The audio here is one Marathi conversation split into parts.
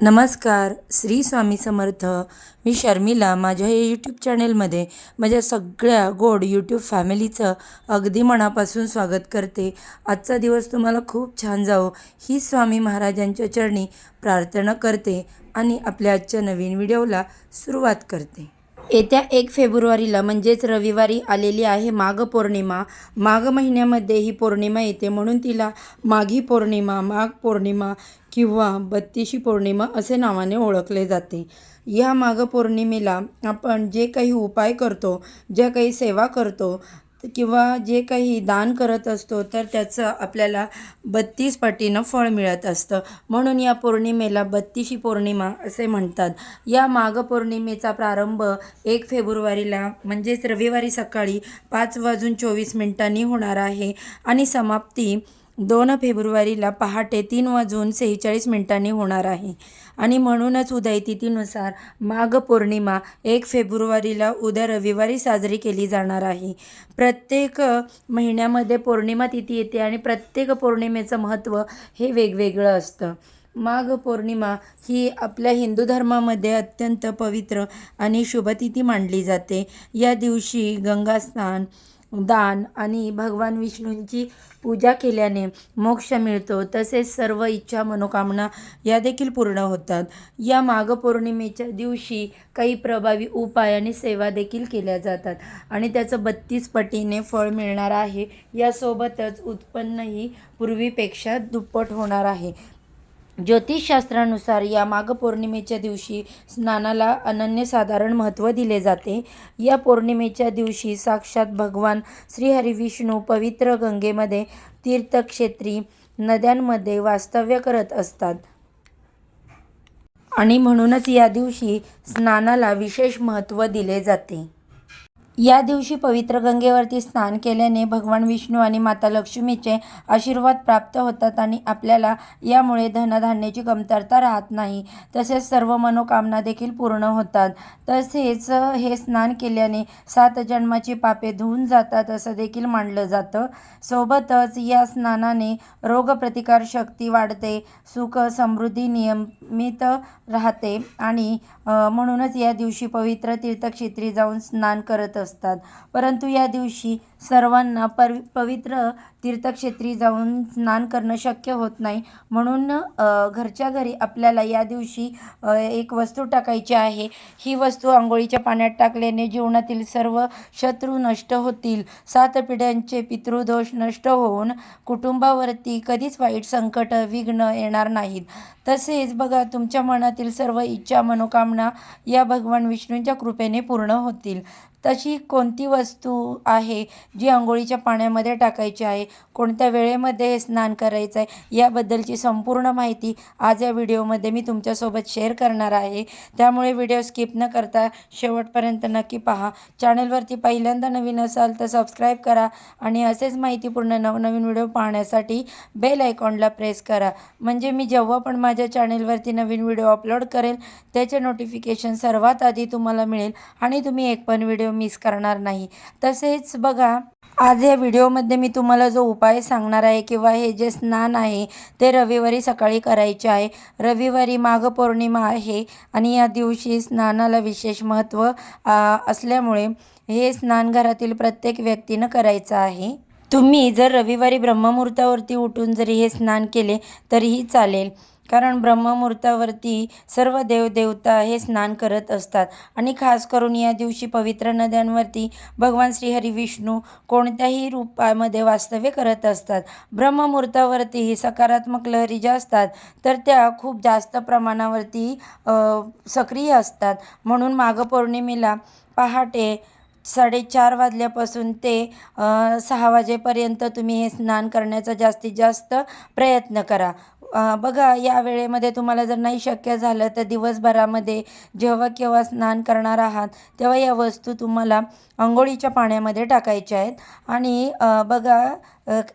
नमस्कार श्री स्वामी समर्थ. मी शर्मिला. माझ्या या यूट्यूब चॅनेलमध्ये माझ्या सगळ्या गोड यूट्यूब फॅमिलीचं अगदी मनापासून स्वागत करते. आजचा दिवस तुम्हाला खूप छान जावो. ही स्वामी महाराजांच्या चरणी प्रार्थना करते आणि आपल्या आजच्या नवीन व्हिडिओला सुरुवात करते. येत्या एक फेब्रुवारीला म्हणजेच रविवारी आलेली आहे माघ पौर्णिमा. माघ महिन्यामध्ये ही पौर्णिमा येते म्हणून तिला माघी पौर्णिमा माघ पौर्णिमा किंवा बत्तीशी पौर्णिमा असे नावाने ओळखले जाते. या माघ पौर्णिमेला आपण जे काही उपाय करतो ज्या काही सेवा करतो किंवा जे काही दान करत असतो तर त्याचं आपल्याला बत्तीस पटीनं फळ मिळत असतं. म्हणून या पौर्णिमेला बत्तीशी पौर्णिमा असे म्हणतात. या माघ पौर्णिमेचा प्रारंभ एक फेब्रुवारीला म्हणजेच रविवारी सकाळी पाच वाजून चोवीस मिनिटांनी होणार आहे आणि समाप्ती दोन फेब्रुवारीला पहाटे तीन वाजून सेहेचाळीस मिनिटांनी होणार आहे. आणि म्हणूनच उदयतिथीनुसार माघ पौर्णिमा एक फेब्रुवारीला उद्या रविवारी साजरी केली जाणार आहे. प्रत्येक महिन्यामध्ये पौर्णिमा तिथी येते आणि प्रत्येक पौर्णिमेचं महत्त्व हे वेगवेगळं असतं. माघ पौर्णिमा ही आपल्या हिंदू धर्मामध्ये अत्यंत पवित्र आणि शुभतिथी मानली जाते. या दिवशी गंगास्नान दान आणि भगवान विष्णूंची पूजा केल्याने मोक्ष मिळतो. तसेच सर्व इच्छा मनोकामना या देखील पूर्ण होतात. या माघ पौर्णिमेच्या दिवशी काही प्रभावी उपाय आणि सेवा देखील केल्या जातात आणि त्याचं बत्तीस पटीने फळ मिळणार आहे. यासोबतच उत्पन्नही पूर्वीपेक्षा दुप्पट होणार आहे. ज्योतिषशास्त्रानुसार या माघ पौर्णिमेच्या दिवशी स्नानाला अनन्यसाधारण महत्त्व दिले जाते. या पौर्णिमेच्या दिवशी साक्षात भगवान श्रीहरी विष्णू पवित्र गंगेमध्ये तीर्थक्षेत्री नद्यांमध्ये वास्तव्य करत असतात. आणि म्हणूनच या दिवशी स्नानाला विशेष महत्त्व दिले जाते. या दिवशी पवित्र गंगेवरती स्नान केल्याने भगवान विष्णू आणि माता लक्ष्मीचे आशीर्वाद प्राप्त होतात आणि आपल्याला यामुळे धनधान्याची कमतरता राहत नाही. तसेच सर्व मनोकामना देखील पूर्ण होतात. तसेच हे स्नान केल्याने सात जन्माची पापे धुवून जातात असं देखील मानलं जातं. सोबतच या स्नानाने रोगप्रतिकार शक्ती वाढते सुख समृद्धी नियमित राहते आणि म्हणूनच या दिवशी पवित्र तीर्थक्षेत्री जाऊन स्नान करत असतात. परंतु या दिवशी सर्वांना पर पवित्र तीर्थक्षेत्री जाऊन स्नान करणं शक्य होत नाही. म्हणून घरच्या घरी आपल्याला या दिवशी एक वस्तू टाकायची आहे. ही वस्तू आंघोळीच्या पाण्यात टाकल्याने जीवनातील सर्व शत्रू नष्ट होतील. सात पिढ्यांचे पितृदोष नष्ट होऊन कुटुंबावरती कधीच वाईट संकट विघ्न येणार नाहीत. तसेच बघा तुमच्या मनातील सर्व इच्छा मनोकामना या भगवान विष्णूंच्या कृपेने पूर्ण होतील. तशी कोणती वस्तू आहे जी आंघोळीच्या पाण्यामध्ये टाकायची आहे? कोणत्या वेळेमध्ये स्नान करायचं आहे याबद्दलची संपूर्ण माहिती आज या व्हिडिओमध्ये मी तुमच्यासोबत शेअर करणार आहे. त्यामुळे व्हिडिओ स्किप न करता शेवटपर्यंत नक्की पहा. चॅनलवरती पहिल्यांदा नवीन असाल तर सबस्क्राईब करा आणि असेच माहितीपूर्ण नवनवीन व्हिडिओ पाहण्यासाठी बेल आयकॉनला प्रेस करा. म्हणजे मी जेव्हा पण माझ्या चॅनेलवरती नवीन व्हिडिओ अपलोड करेल त्याचे नोटिफिकेशन सर्वात आधी तुम्हाला मिळेल आणि तुम्ही एक पण व्हिडिओ मिस करणार नाही. तसेच बघा आज या व्हिडिओमध्ये मी तुम्हाला जो उपाय सांगणार आहे किंवा हे जे स्नान आहे ते रविवारी सकाळी करायचे आहे. रविवारी माघ पौर्णिमा आहे आणि या दिवशी स्नानाला विशेष महत्त्व असल्यामुळे हे स्नान घरातील प्रत्येक व्यक्तीनं करायचं आहे. तुम्ही जर रविवारी ब्रह्ममुहूर्तावरती उठून जरी हे स्नान केले तरीही चालेल. कारण ब्रह्ममुहूर्तावरती सर्व देवदेवता हे स्नान करत असतात. आणि खास करून या दिवशी पवित्र नद्यांवरती भगवान श्रीहरी विष्णू कोणत्याही रूपामध्ये वास्तव्य करत असतात. ब्रह्ममुहूर्तावरती ही सकारात्मक लहरी ज्या असतात तर त्या खूप जास्त प्रमाणावरती सक्रिय असतात. म्हणून माघ पौर्णिमेला पहाटे साडेचार वाजल्यापासून ते सहा वाजेपर्यंत तुम्ही हे स्नान करण्याचा जास्तीत जास्त प्रयत्न करा. बघा या वेळेमध्ये तुम्हाला जर नाही शक्य झालं तर दिवसभरामध्ये जेव्हा केव्हा स्नान करणार आहात तेव्हा या वस्तू तुम्हाला आंघोळीच्या पाण्यामध्ये टाकायच्या आहेत. आणि बघा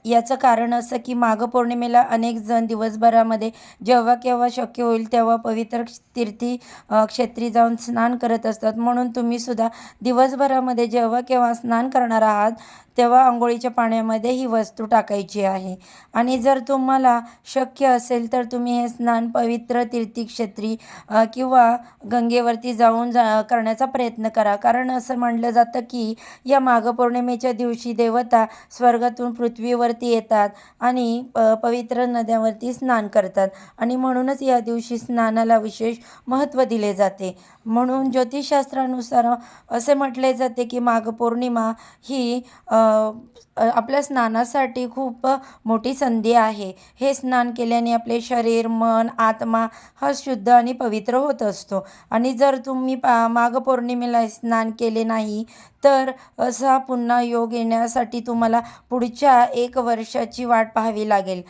याचं कारण असं की माघ पौर्णिमेला अनेक जण दिवसभरामध्ये जेव्हा केव्हा शक्य होईल तेव्हा पवित्र तीर्थी क्षेत्री जाऊन स्नान करत असतात. म्हणून तुम्ही सुद्धा दिवसभरामध्ये जेव्हा केव्हा स्नान करणार आहात तेव्हा आंघोळीच्या पाण्यामध्ये ही वस्तू टाकायची आहे. आणि जर तुम्हाला शक्य असेल तर तुम्ही हे स्नान पवित्र तीर्थक्षेत्री किंवा गंगेवरती जाऊन जा करण्याचा प्रयत्न करा. कारण असं म्हणलं जातं की या माघ पौर्णिमेच्या दिवशी देवता स्वर्गातून पृथ्वीवरती येतात आणि प पवित्र नद्यांवरती स्नान करतात. आणि म्हणूनच या दिवशी स्नानाला विशेष महत्त्व दिले जाते. म्हणून ज्योतिषशास्त्रानुसार असे म्हटले जाते की माघ पौर्णिमा ही आपल्या स्नानासाठी खूप मोठी संधी आहे. हे स्नान केल्याने आपले शरीर मन आत्मा हा शुद्ध आणि पवित्र होत असतो. आणि जर तुम्ही पा माघ पौर्णिमेला स्नान केले नाही तर असा पुन्हा योग येण्यासाठी तुम्हाला पुढच्या एक वर्षाची वाट पाहावी लागेल.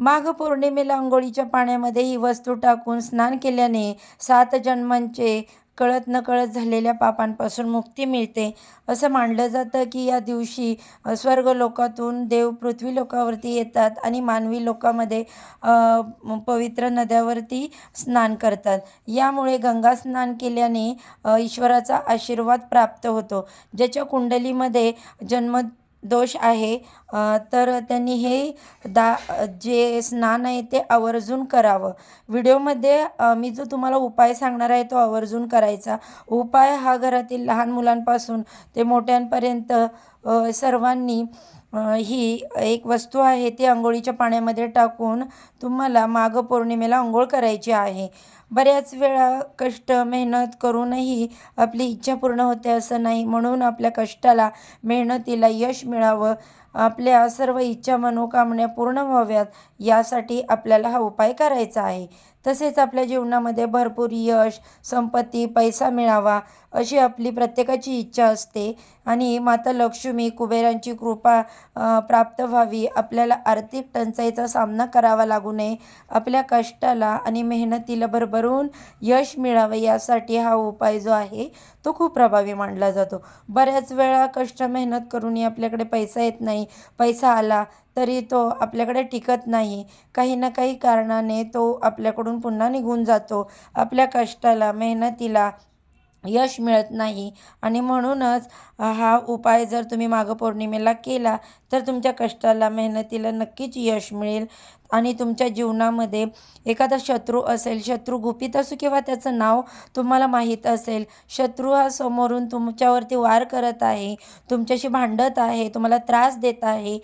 माघ पौर्णिमेला अंघोळीच्या पाण्यामध्ये ही वस्तू टाकून स्नान केल्याने सात जन्मांचे कळत नकळत झालेल्या पापांपासून मुक्ती मिळते. असं मानलं जातं की या दिवशी स्वर्ग लोकातून देव पृथ्वी लोकावरती येतात आणि मानवी लोकामध्ये पवित्र नद्यावरती स्नान करतात. यामुळे गंगा स्नान केल्याने ईश्वराचा आशीर्वाद प्राप्त होतो. ज्याच्या कुंडलीमध्ये जन्म दोष आहे. तर त्यांनी हे दा जे स्नान आहे ते आवर्जून करावं. व्हिडिओमध्ये मी जो तुम्हाला उपाय सांगणार आहे तो आवर्जून करायचा. उपाय हा घरातील लहान मुलांपासून ते मोठ्यांपर्यंत सर्वांनी ही एक वस्तू आहे ती आंघोळीच्या पाण्यामध्ये टाकून तुम्हाला माघ पौर्णिमेला आंघोळ करायची आहे. बऱ्याच वेळा कष्ट मेहनत करूनही आपली इच्छा पूर्ण होते असं नाही म्हणून आपल्या कष्टाला मेहनतीला यश मिळावं. आपल्या सर्व इच्छा मनोकामना पूर्ण व्हाव्यात यासाठी आपल्याला हा उपाय करायचा आहे. तसेच आपल्या जीवनामध्ये भरपूर यश संपत्ती पैसा मिळावा अशी आपली प्रत्येकाची इच्छा असते. आणि माता लक्ष्मी कुबेरांची कृपा प्राप्त व्हावी. आपल्याला आर्थिक टंचाईचा सामना करावा लागू नये. आपल्या कष्टाला आणि मेहनतीला भरभरून यश मिळावं यासाठी हा उपाय जो आहे तो खूप प्रभावी मानला जातो. बऱ्याच वेळा कष्ट मेहनत करूनही आपल्याकडे पैसा येत नाही. पैसा आला तरी तो आपल्याकडे टिकत नाही. काही ना काही कारणाने तो आपल्याकडून पुन्हा निघून जातो. आपल्या कष्टाला मेहनतीला यश मिळत नाही. आणि म्हणूनच हा उपाय जर तुम्ही माघ पौर्णिमेला केला तर तुमच्या कष्टाला मेहनतीला नक्कीच यश मिळेल. आणि तुमच्या जीवनामध्ये एखादा शत्रू असेल शत्रू गुपित असो किंवा त्याचं नाव तुम्हाला माहीत असेल शत्रू हा समोरून तुमच्यावरती वार करत आहे तुमच्याशी भांडत आहे तुम्हाला त्रास देत आहे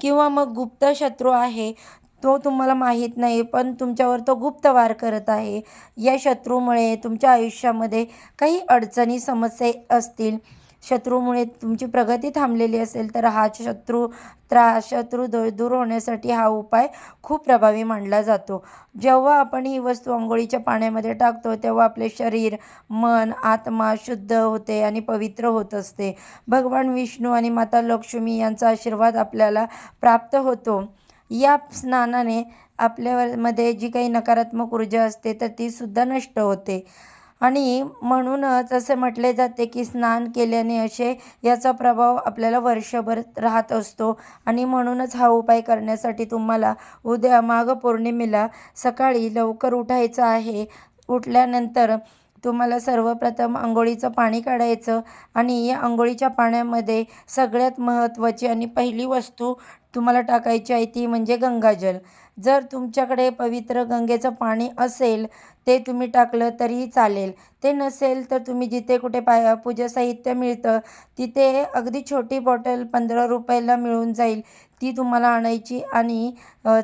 किंवा मग गुप्त शत्रू आहे तो तुम्हाला माहीत नाही पण तुमच्यावर तो गुप्त वार करत आहे. या शत्रूमुळे तुमच्या आयुष्यामध्ये काही अडचणी समस्या असतील. शत्रूमुळे तुमची प्रगती थांबलेली असेल तर हा शत्रू त्रास शत्रू दू दूर होण्यासाठी हा उपाय खूप प्रभावी मानला जातो. जेव्हा आपण ही वस्तू आंघोळीच्या पाण्यामध्ये टाकतो तेव्हा आपले शरीर मन आत्मा शुद्ध होते आणि पवित्र होत असते. भगवान विष्णू आणि माता लक्ष्मी यांचा आशीर्वाद आपल्याला प्राप्त होतो. या स्नानाने आपल्यामध्ये जी काही नकारात्मक ऊर्जा असते तर ती सुद्धा नष्ट होते. आणि म्हणूनच असे म्हटले जाते की स्नान केल्याने असे याचा प्रभाव आपल्याला वर्षभर राहत असतो. आणि म्हणूनच हा उपाय करण्यासाठी तुम्हाला उद्या माघ पौर्णिमेला सकाळी लवकर उठायचं आहे. उठल्यानंतर तुम्हाला सर्वप्रथम आंघोळीचं पाणी काढायचं आणि या आंघोळीच्या पाण्यामध्ये सगळ्यात महत्त्वाची आणि पहिली वस्तू तुम्हाला टाकायची आहे ती म्हणजे गंगाजल. जर तुमच्याकडे पवित्र गंगेचं पाणी असेल ते तुम्ही टाकलं तरीही चालेल. ते नसेल तर तुम्ही जिथे कुठे पाय पूजा साहित्य मिळतं तिथे अगदी छोटी बॉटल पंधरा रुपयाला मिळून जाईल. ती तुम्हाला आणायची आणि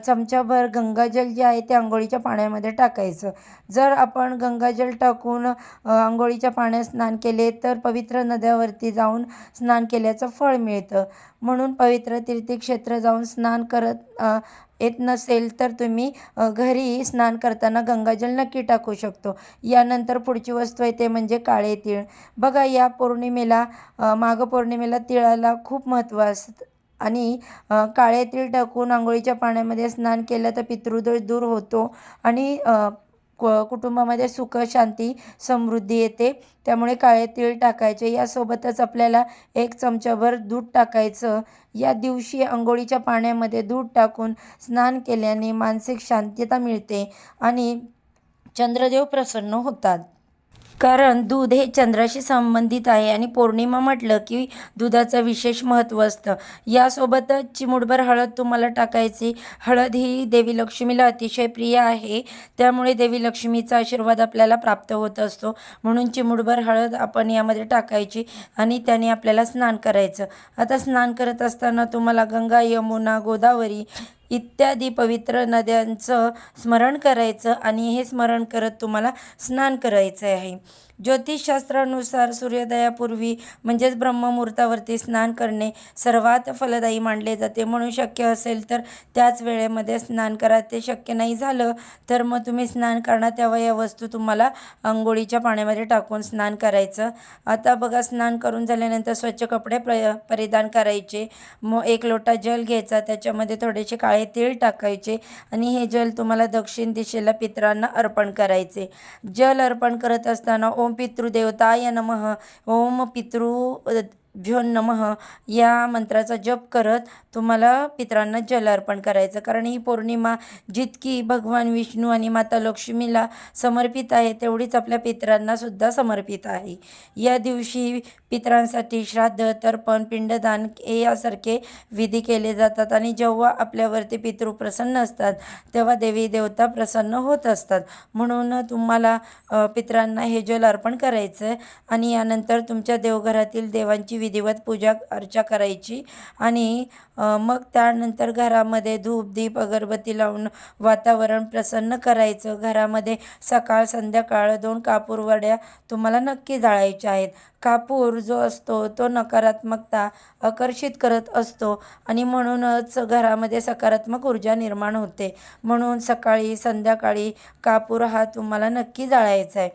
चमचाभर गंगाजल जे आहे ते आंघोळीच्या पाण्यामध्ये टाकायचं. जर आपण गंगाजल टाकून आंघोळीच्या पाण्यात स्नान केले तर पवित्र नद्यावरती जाऊन स्नान केल्याचं फळ मिळतं. म्हणून पवित्र तीर्थक्षेत्र जाऊन स्नान करत येत नसेल तर तुम्ही घरी स्नान करताना गंगाजल नक्की टाकू शकतो. यानंतर पुढची वस्तू आहे ते म्हणजे काळे तीळ. बघा या पौर्णिमेला माघ पौर्णिमेला तिळाला खूप महत्त्व असतं. आणि काळे तीळ टाकून आंघोळीच्या पाण्यामध्ये स्नान केलं तर पितृदोष दूर होतो आणि कुटुंबामध्ये सुख शांती समृद्धी येते. त्यामुळे काळे तीळ टाकायचे यासोबतच आपल्याला एक चमचाभर दूध टाकायचं. या दिवशी आंघोळीच्या पाण्यामध्ये दूध टाकून स्नान केल्याने मानसिक शांतता मिळते आणि चंद्रदेव प्रसन्न होतात. कारण दूध हे चंद्राशी संबंधित आहे आणि पौर्णिमा म्हटलं की दुधाचं विशेष महत्त्व असतं. यासोबतच चिमूटभर हळद तुम्हाला टाकायची. हळद ही देवी लक्ष्मीला अतिशय प्रिय आहे. त्यामुळे देवी लक्ष्मीचा आशीर्वाद आपल्याला प्राप्त होत असतो. म्हणून चिमूटभर हळद आपण यामध्ये टाकायची आणि त्याने आपल्याला स्नान करायचं. आता स्नान करत असताना तुम्हाला गंगा यमुना गोदावरी इत्यादी पवित्र नद्यांचं स्मरण करायचं आणि हे स्मरण करत तुम्हाला स्नान करायचं आहे. ज्योतिषशास्त्रानुसार सूर्योदयापूर्वी म्हणजेच ब्रह्ममुहूर्तावरती स्नान करणे सर्वात फलदायी मानले जाते. म्हणून शक्य असेल तर त्याच वेळेमध्ये स्नान करा. ते शक्य नाही झालं तर मग तुम्ही स्नान करणार. तेव्हा या वस्तू तुम्हाला आंघोळीच्या पाण्यामध्ये टाकून स्नान करायचं. आता बघा स्नान करून झाल्यानंतर स्वच्छ कपडे प्र परिधान करायचे. मग एक लोटा जल घ्यायचा. त्याच्यामध्ये थोडेसे काळे तीळ टाकायचे आणि हे जल तुम्हाला दक्षिण दिशेला पितरांना अर्पण करायचे. जल अर्पण करत असताना ओम पितृदेवताय नमः. ओम पितृ भ्यो नमः. या मंत्राचा जप करत तुम्हाला पितरांना जल अर्पण करायचं. कारण ही पौर्णिमा जितकी भगवान विष्णू आणि माता लक्ष्मीला समर्पित आहे तेवढीच आपल्या पितरांना सुद्धा समर्पित आहे. या दिवशी पितरांसाठी श्राद्ध तर्पण पिंडदान हे यासारखे विधी केले जातात आणि जेव्हा आपल्यावरती पितृ प्रसन्न असतात तेव्हा देवी देवता प्रसन्न होत असतात. म्हणून तुम्हाला पितरांना हे जल अर्पण करायचं आणि यानंतर तुमच्या देवघरातील देवांची विधिवत पूजा अर्चा करायची. आणि मग त्यानंतर घरामध्ये धूप दीप अगरबत्ती लावून वातावरण प्रसन्न करायचं. घरामध्ये सकाळ संध्याकाळ दोन कापूर वड्या तुम्हाला नक्की जाळायच्या आहेत. कापूर जो असतो तो नकारात्मकता आकर्षित करत असतो आणि म्हणूनच घरामध्ये सकारात्मक ऊर्जा निर्माण होते. म्हणून सकाळी संध्याकाळी कापूर हा तुम्हाला नक्की जाळायचा आहे.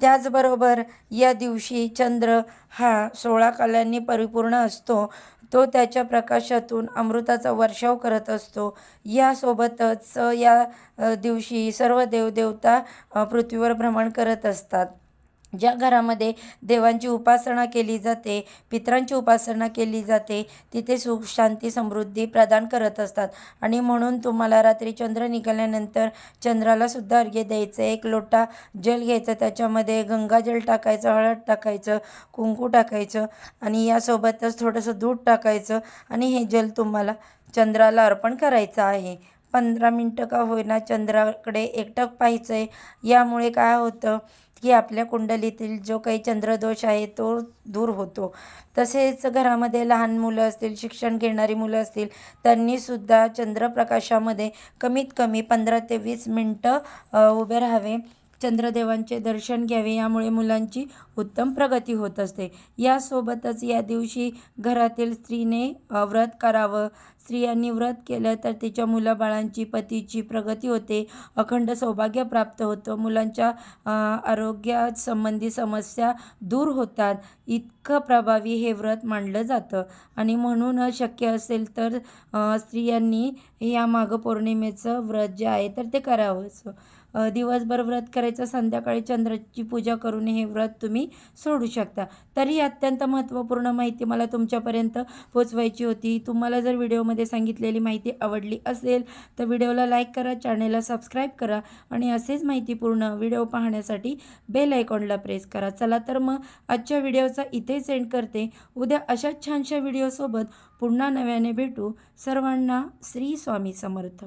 त्याचबरोबर या दिवशी चंद्र हा सोळा कलांनी परिपूर्ण असतो. तो त्याच्या प्रकाशातून अमृताचा वर्षाव करत असतो. यासोबतच या दिवशी सर्व देवदेवता पृथ्वीवर भ्रमण करत असतात. ज्या घरामध्ये देवांची उपासना केली जाते पितरांची उपासना केली जाते तिथे सुख शांती समृद्धी प्रदान करत असतात. आणि म्हणून तुम्हाला रात्री चंद्र निघाल्यानंतर चंद्राला सुद्धा अर्घ्य द्यायचं एक लोटा जल घ्यायचं त्याच्यामध्ये गंगाजल टाकायचं हळद टाकायचं कुंकू टाकायचं आणि यासोबतच थोडंसं दूध टाकायचं आणि हे जल तुम्हाला चंद्राला अर्पण करायचं आहे. पंधरा मिनटं का होईना चंद्राकडे एकटक पाहायचं आहे यामुळे काय होतं की आपल्या कुंडलीतील जो काही चंद्रदोष आहे तो दूर होतो. तसेच घरामध्ये लहान मुलं असतील शिक्षण घेणारी मुलं असतील त्यांनीसुद्धा चंद्रप्रकाशामध्ये कमीत कमी पंधरा ते वीस मिनटं उभे राहावे. चंद्रदेवांचे दर्शन घ्यावे. यामुळे मुलांची उत्तम प्रगती होत असते. यासोबतच या दिवशी घरातील स्त्रीने व्रत करावं. स्त्रियांनी व्रत केलं तर तिच्या मुलाबाळांची पतीची प्रगती होते. अखंड सौभाग्य प्राप्त होतं. मुलांच्या आरोग्यासंबंधी संबंधी समस्या दूर होतात. इतकं प्रभावी हे व्रत मानलं जातं. आणि म्हणून शक्य असेल तर स्त्रियांनी या माघ पौर्णिमेचं व्रत जे आहे तर ते करावंच दिवसभर व्रत करायचं संध्याकाळी चंद्राची पूजा करून हे व्रत तुम्ही सोडू शकता. तर ही अत्यंत महत्त्वपूर्ण माहिती मला तुमच्यापर्यंत पोचवायची होती. तुम्हाला जर व्हिडिओमध्ये सांगितलेली माहिती आवडली असेल तर व्हिडिओला लाईक करा चॅनेलला सबस्क्राईब करा आणि असेच माहितीपूर्ण व्हिडिओ पाहण्यासाठी बेल आयकॉनला प्रेस करा. चला तर मग आजच्या व्हिडिओचा इथे सेंड करते. उद्या अशाच छानशा व्हिडिओसोबत पुन्हा नव्याने भेटू. सर्वांना श्री स्वामी समर्थ.